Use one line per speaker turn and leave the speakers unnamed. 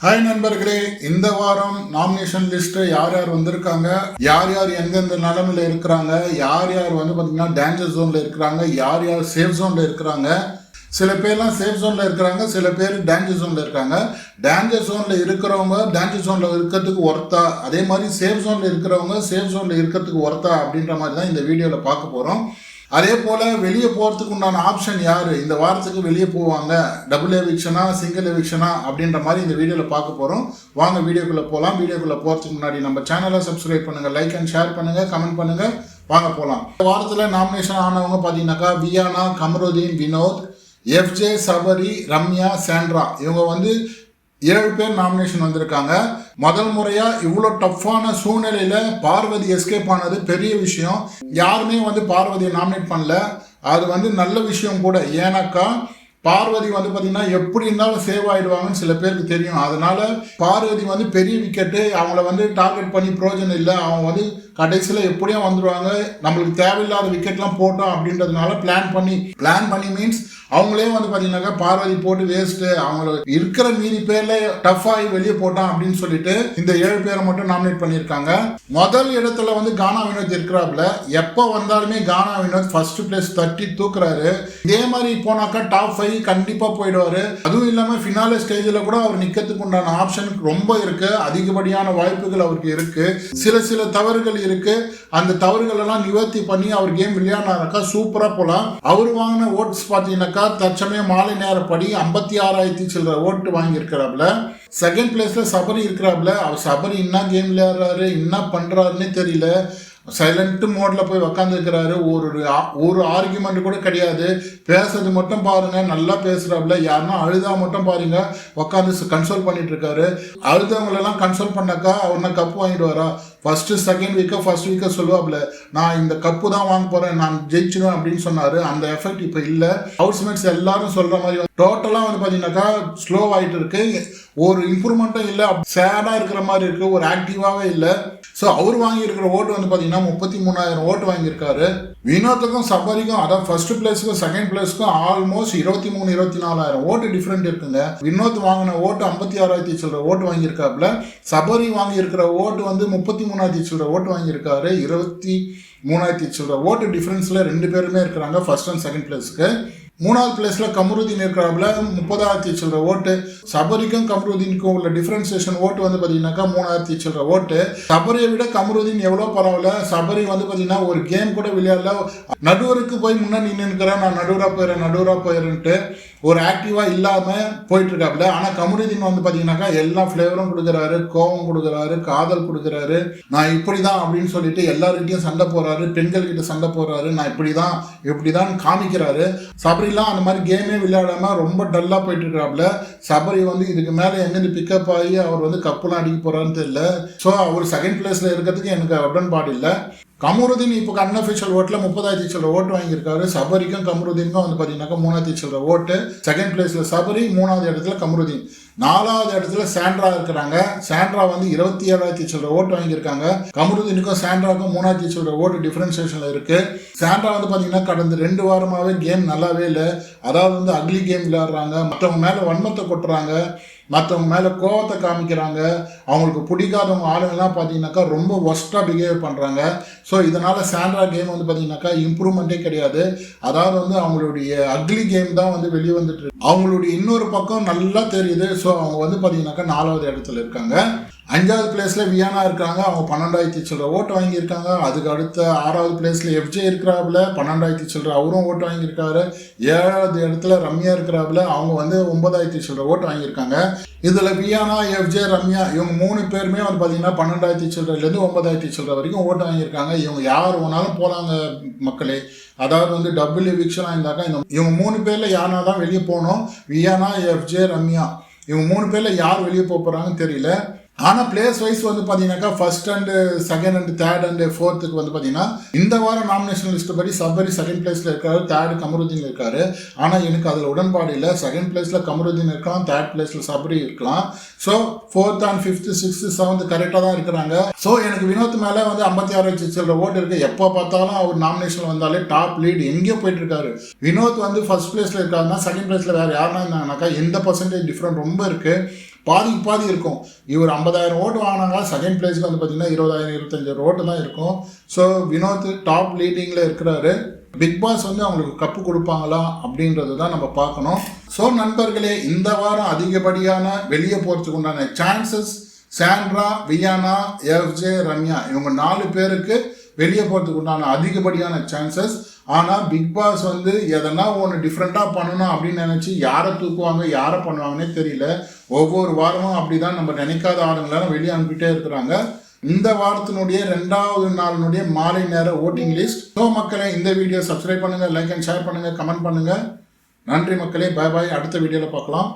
Hi நண்பர்களே இந்த வாரம் நாமினேஷன் லிஸ்ட் யார் யார் வந்திருக்காங்க யார் யார் எந்தெந்த நிலமையில இருக்கிறாங்க யார் யார் வந்து பார்த்தீங்கன்னா டேஞ்சர் ஜோன்ல இருக்கிறாங்க யார் யார் சேஃப் ஜோன்ல இருக்கிறாங்க சில பேர்லாம் சேஃப் ஜோன்ல இருக்கிறாங்க சில பேர் டேஞ்சர் ஜோன்ல இருக்காங்க. டேஞ்சர் ஜோன்ல இருக்கிறவங்க டேஞ்சர் ஜோன்ல இருக்கிறதுக்கு ஒர்த்தா அதே மாதிரி சேஃப் ஜோன்ல இருக்கிறவங்க சேஃப் ஜோன்ல இருக்கிறதுக்கு ஒர்த்தா அப்படின்ற மாதிரி தான் இந்த வீடியோவில் பார்க்க போகிறோம் அதே போல் வெளியே போகிறதுக்கு உண்டான ஆப்ஷன் யார்? இந்த வாரத்துக்கு வெளியே போவாங்க. டபுள் எவிக்ஷனா சிங்கிள் எவிக்ஷனா அப்படின்ற மாதிரி இந்த வீடியோவில் பார்க்க போகிறோம் வாங்க வீடியோக்குள்ளே போகலாம் வீடியோக்குள்ளே போகிறதுக்கு முன்னாடி நம்ம சேனலை சப்ஸ்கிரைப் பண்ணுங்கள் லைக் அண்ட் ஷேர் பண்ணுங்கள் கமெண்ட் பண்ணுங்கள் வாங்க போகலாம் இந்த வாரத்தில் நாமினேஷன் ஆனவங்க பார்த்தீங்கன்னாக்கா வியானா கமருதீன் வினோத் எஃப்ஜே சபரி ரம்யா சாண்ட்ரா. இவங்க வந்து ஏழு பேர் நாமினேஷன் வந்திருக்காங்க. முதல் முறையா இவ்வளோ டஃப்பான சூழ்நிலையில பார்வதி எஸ்கேப் ஆனது பெரிய விஷயம். யாருமே வந்து பார்வதியை நாமினேட் பண்ணல. அது வந்து நல்ல விஷயம் கூட. ஏன்னாக்கா பார்வதி வந்து பார்த்தீங்கன்னா எப்படி இருந்தாலும் சேவ் ஆகிடுவாங்கன்னு சில பேருக்கு தெரியும். அதனால பார்வதி வந்து பெரிய விக்கெட்டு அவங்கள வந்து டார்கெட் பண்ணி ப்ரோஜனம் இல்லை. அவங்க வந்து கடைசியில் எப்படியும் வந்துடுவாங்க நம்மளுக்கு தேவையில்லாத விக்கெட்லாம் போட்டோம் அப்படின்றதுனால பிளான் பண்ணி பிளான் பண்ணி மீன்ஸ் அவங்களே வந்து பார்த்தீங்கன்னாக்கா பார்வதி போட்டு வேஸ்ட்டு அவங்கள இருக்கிற மீதி பேரில் டஃபாகி வெளியே போட்டான் அப்படின்னு சொல்லிட்டு இந்த ஏழு பேரை மட்டும் நாமினேட் பண்ணியிருக்காங்க. முதல் இடத்துல வந்து கானா வினோத் இருக்கிறாப்புல. எப்போ வந்தாலுமே கானா வினோத் ஃபர்ஸ்ட் பிளேஸ் தட்டி தூக்குறாரு. இதே மாதிரி போனாக்கா டாப் ஃபைவ் கண்டிப்பாக போயிடுவாரு. அதுவும் இல்லாமல் ஃபினாலே ஸ்டேஜில் கூட அவர் நிற்கிறதுக்கு உண்டான ஆப்ஷன் ரொம்ப இருக்கு. அதிகப்படியான வாய்ப்புகள் அவருக்கு இருக்கு. சில சில தவறுகள் இருக்கு. அந்த தவறுகள் எல்லாம் நிவர்த்தி பண்ணி அவர் கேம் விளையாடினாக்கா சூப்பரா போலாம். அவர் வாங்கின ஓட்ஸ் பார்த்தீங்கன்னாக்கா தற்சமயம் மாலை நேரப்படி ஐம்பத்தி ஆறாயிரத்தி சில்லற ஓட்டு வாங்கியிருக்கிறாப்புல. செகண்ட் பிளேஸில் சபரி இருக்கிறாப்புல. அவர் சபரி என்ன கேம் விளையாடுறாரு என்ன பண்ணுறாருன்னே தெரியல. சைலண்ட்டு மோடில் போய் உக்காந்துருக்கிறாரு. ஒரு ஒரு ஆர்குமெண்ட் கூட கிடையாது. பேசுறது மட்டும் பாருங்க நல்லா பேசுகிறாப்புல யாருன்னா அழுதா மட்டும் பாருங்க உட்காந்து கன்சோல் பண்ணிட்டு இருக்காரு. அழுதவங்களெல்லாம் கன்சோல் பண்ணாக்கா அவர்னா கப்பு வாங்கிடுவாரா? ஃபஸ்ட்டு செகண்ட் வீக்கோ ஃபஸ்ட் வீக்கோ சொல்லுவாப்ல நான் இந்த கப்பு தான் வாங்க போகிறேன் நான் ஜெயிச்சிடுவேன் அப்படின்னு சொன்னார். அந்த எஃபெக்ட் இப்போ இல்லை. ஹவுஸ்மேட்ஸ் எல்லாரும் சொல்கிற மாதிரி டோட்டலாக வந்து பார்த்தீங்கன்னாக்கா ஸ்லோ ஆயிட்டு இருக்கு. ஒரு இம்ப்ரூவ்மெண்ட்டும் இல்லை. சேடாக இருக்கிற மாதிரி இருக்குது ஒரு ஆக்டிவாகவே இல்லை. ஸோ அவர் வாங்கியிருக்கிற ஓட்டு வந்து பார்த்தீங்கன்னா முப்பத்தி மூணாயிரம் ஓட்டு வாங்கியிருக்காரு. வினோத்துக்கும் சபரிக்கும் அதான் ஃபர்ஸ்ட் பிளேஸுக்கும் செகண்ட் பிளேஸ்க்கும் ஆல்மோஸ்ட் இருபத்தி மூணு இருபத்தி நாலாயிரம் ஓட்டு டிஃப்ரெண்ட் இருக்குங்க. வினோத் வாங்கின ஓட்டு ஐம்பத்தி ஆறாயிரத்தி சில்லற ஓட்டு வாங்கியிருக்காப்புல. சபரி வாங்கியிருக்கிற ஓட்டு வந்து முப்பத்தி மூணாயிரத்தி சில்லற ஓட்டு வாங்கியிருக்காரு. இருபத்தி மூணாயிரத்தி சில்லற ஓட்டு டிஃப்ரென்ஸில் ரெண்டு பேருமே இருக்கிறாங்க ஃபர்ஸ்ட் அண்ட் செகண்ட் பிளேஸ்க்கு மூணாவது பிளேஸில் கமருதீன் இருக்கிறாப்புல முப்பதாயிரத்தி சில்லற ஓட்டு. சபரிக்கும் கமருதீனுக்கும் உள்ள டிஃபரன்சியேஷன் ஓட்டு வந்து பார்த்தீங்கன்னாக்கா மூணாயிரத்தி சில்லற ஓட்டு. சபரியை விட கமருதீன் எவ்வளோ பரவாயில்ல. சபரி வந்து பார்த்தீங்கன்னா ஒரு கேம் கூட விளையாடல. நடுவருக்கு போய் முன்னாடி நின்று இருக்கிறேன் நான் நடுவராக போயிடுறேன் நடுவராக போயிடுறேன்ட்டு ஒரு ஆக்டிவாக இல்லாமல் போயிட்டுருக்காப்புல. ஆனால் கமருதீன் வந்து பார்த்தீங்கன்னாக்கா எல்லா ஃப்ளேவரும் கொடுக்குறாரு கோவம் கொடுக்குறாரு காதல் கொடுக்குறாரு. நான் இப்படி தான் அப்படின்னு சொல்லிட்டு எல்லாருக்கிட்டையும் சண்டை போகிறாரு பெண்கள்கிட்ட சண்டை போடுறாரு. நான் இப்படி தான் இப்படி தான் காமிக்கிறாரு. சபரிலாம் அந்த மாதிரி கேமே விளையாடாமல் ரொம்ப டல்லாக போயிட்டுருக்காப்புல. சபரி வந்து இதுக்கு மேலே எங்கேருந்து பிக்கப் ஆகி அவர் வந்து கப்புலாம் அடிக்க போறாருன்னு தெரியல. ஸோ அவர் செகண்ட் பிளேஸில் இருக்கிறதுக்கு எனக்கு உடன்பாடு இல்லை. கமருதீன் இப்போ அன்அஃபிஷியல் ஓட்டில் முப்பதாயிரத்தி சில்லற ஓட்டு வாங்கியிருக்காரு. சபரிக்கும் கமருதீனுக்கும் வந்து பார்த்தீங்கன்னாக்கா மூணாயிரத்தி சில்லற ஓட்டு. செகண்ட் பிளேஸில் சபரி மூணாவது இடத்துல கமருதீன். நாலாவது இடத்துல சாண்ட்ரா இருக்கிறாங்க. சாண்ட்ரா வந்து இருபத்தி ஏழாயிரத்தி சில்லற ஓட்டு வாங்கியிருக்காங்க. கமருதீனுக்கும் சாண்ட்ராக்கும் மூணாயிரத்தி சில்லற ஓட்டு டிஃபரன்சியேஷனில் இருக்குது சாண்ட்ரா வந்து பார்த்தீங்கன்னா கடந்த ரெண்டு வாரமாகவே கேம் நல்லாவே இல்லை. அதாவது வந்து அக்லி கேம் விளையாடுறாங்க. மற்றவங்க மேலே வன்மத்தை கொட்டுறாங்க. மற்றவங்க மேலே கோவத்தை காமிக்கிறாங்க. அவங்களுக்கு பிடிக்காதவங்க ஆளுங்கள்லாம் பார்த்தீங்கன்னாக்கா ரொம்ப ஒஸ்ட்டாக பிஹேவ் பண்ணுறாங்க ஸோ இதனால் சாண்ட்ரா கேம் வந்து பார்த்தீங்கன்னாக்கா இம்ப்ரூவ்மெண்ட்டே கிடையாது. அதாவது வந்து அவங்களுடைய அக்லி கேம் தான் வந்து வெளியே வந்துட்டு அவங்களுடைய இன்னொரு பக்கம் நல்லா தெரியுது. ஸோ அவங்க வந்து பார்த்தீங்கன்னாக்கா நாலாவது இடத்துல இருக்காங்க. அஞ்சாவது பிளேஸில் வியானா இருக்காங்க. அவங்க பன்னெண்டாயிரத்தி சில்லற ஓட்டு வாங்கியிருக்காங்க. அதுக்கு அடுத்த ஆறாவது பிளேஸில் எஃப்ஜே இருக்கிறாப்புல பன்னெண்டாயிரத்தி சில்லற அவரும் ஓட்டு வாங்கியிருக்காரு. ஏழாவது இடத்துல ரம்யா இருக்கிறாப்புல அவங்க வந்து ஒன்பதாயிரத்தி சில்லற ஓட்டு வாங்கியிருக்காங்க. இதில் வியானா எஃப்ஜே ரம்யா இவங்க மூணு பேருமே வந்து பார்த்தீங்கன்னா பன்னெண்டாயிரத்தி சில்லறலேருந்து ஒன்பதாயிரத்தி சில்லற வரைக்கும் ஓட்டு வாங்கியிருக்காங்க. இவங்க யார் வேணாலும் போகலாங்க மக்களே. அதாவது வந்து டபுள் எவிக்ஷன் ஆயிருந்தாக்கா இந்த இவங்க மூணு பேரில் யாருனா தான் வெளியே போகணும். வியானா எஃப்ஜே ரம்யா இவங்க மூணு பேரில் யார் வெளியே போக போகிறாங்கன்னு தெரியல. ஆனால் பிளேஸ் வைஸ் வந்து பார்த்தீங்கன்னாக்கா first and second and third and ஃபோர்த்துக்கு வந்து பார்த்தீங்கன்னா இந்த வாரம் நாமினேஷன் லிஸ்ட் படி சபரி செகண்ட் பிளேஸில் இருக்காரு தேர்டு கமருதீன் இருக்காரு. ஆனால் எனக்கு அதில் உடன்பாடு இல்லை. செகண்ட் பிளேஸில் கமருதீன் இருக்கலாம் தேர்ட் பிளேஸில் சபரி இருக்கலாம். So fourth and fifth sixth seventh கரெக்டாக தான் இருக்கிறாங்க. ஸோ எனக்கு வினோத் மேலே வந்து ஐம்பத்தி ஆறு சில்லற ஓட்டு இருக்குது எப்போ பார்த்தாலும் அவர் நாமினேஷன் வந்தாலே டாப் லீடு எங்கேயோ போயிட்டு இருக்காரு. வினோத் வந்து ஃபர்ஸ்ட் பிளேஸில் இருக்காருன்னா செகண்ட் பிளேஸில் வேறு யாருன்னா இருந்தாங்கனாக்கா எந்த பர்சன்டேஜ் டிஃப்ரெண்ட் ரொம்ப இருக்குது பாதிக்கு பாதி இருக்கும். இவர் ஐம்பதாயிரம் ஓட்டு வாங்கினாங்க செகண்ட் பிளேஸ்க்கு வந்து பார்த்தீங்கன்னா இருபதாயிரம் இருபத்தஞ்சாயிரம் ஓட்டு தான் இருக்கும். ஸோ வினோத் டாப் லீடிங்கில் இருக்கிறாரு. பிக் பாஸ் வந்து அவங்களுக்கு கப்பு கொடுப்பாங்களா அப்படின்றது தான் நம்ம பார்க்கணும். ஸோ நண்பர்களே இந்த வாரம் அதிகப்படியான வெளியே போகிறதுக்கு உண்டான chances Sandra Viyana FJ Ramya இவங்க நாலு பேருக்கு வெளியே போகிறதுக்கு உண்டான அதிகப்படியான சான்சஸ் ஆனால் பிக் பாஸ் வந்து எதனா ஒன்று டிஃப்ரெண்ட்டாக பண்ணணும் அப்படின்னு நினச்சி யாரை தூக்குவாங்க யாரை பண்ணுவாங்கன்னே தெரியல. ஒவ்வொரு வாரமும் அப்படி தான் நம்ம நினைக்காத ஆளுங்களெல்லாம் வெளியே அனுப்பிட்டே இருக்கிறாங்க. இந்த வாரத்தினுடைய ரெண்டாவது நாளினுடைய மாலை நேர ஓட்டிங் லிஸ்ட் ஸோ மக்களே இந்த வீடியோ சப்ஸ்கிரைப் பண்ணுங்கள் லைக் அண்ட் ஷேர் பண்ணுங்கள் கமெண்ட் பண்ணுங்கள் நன்றி மக்களே பாய் பாய் அடுத்த வீடியோவில் பார்க்கலாம்.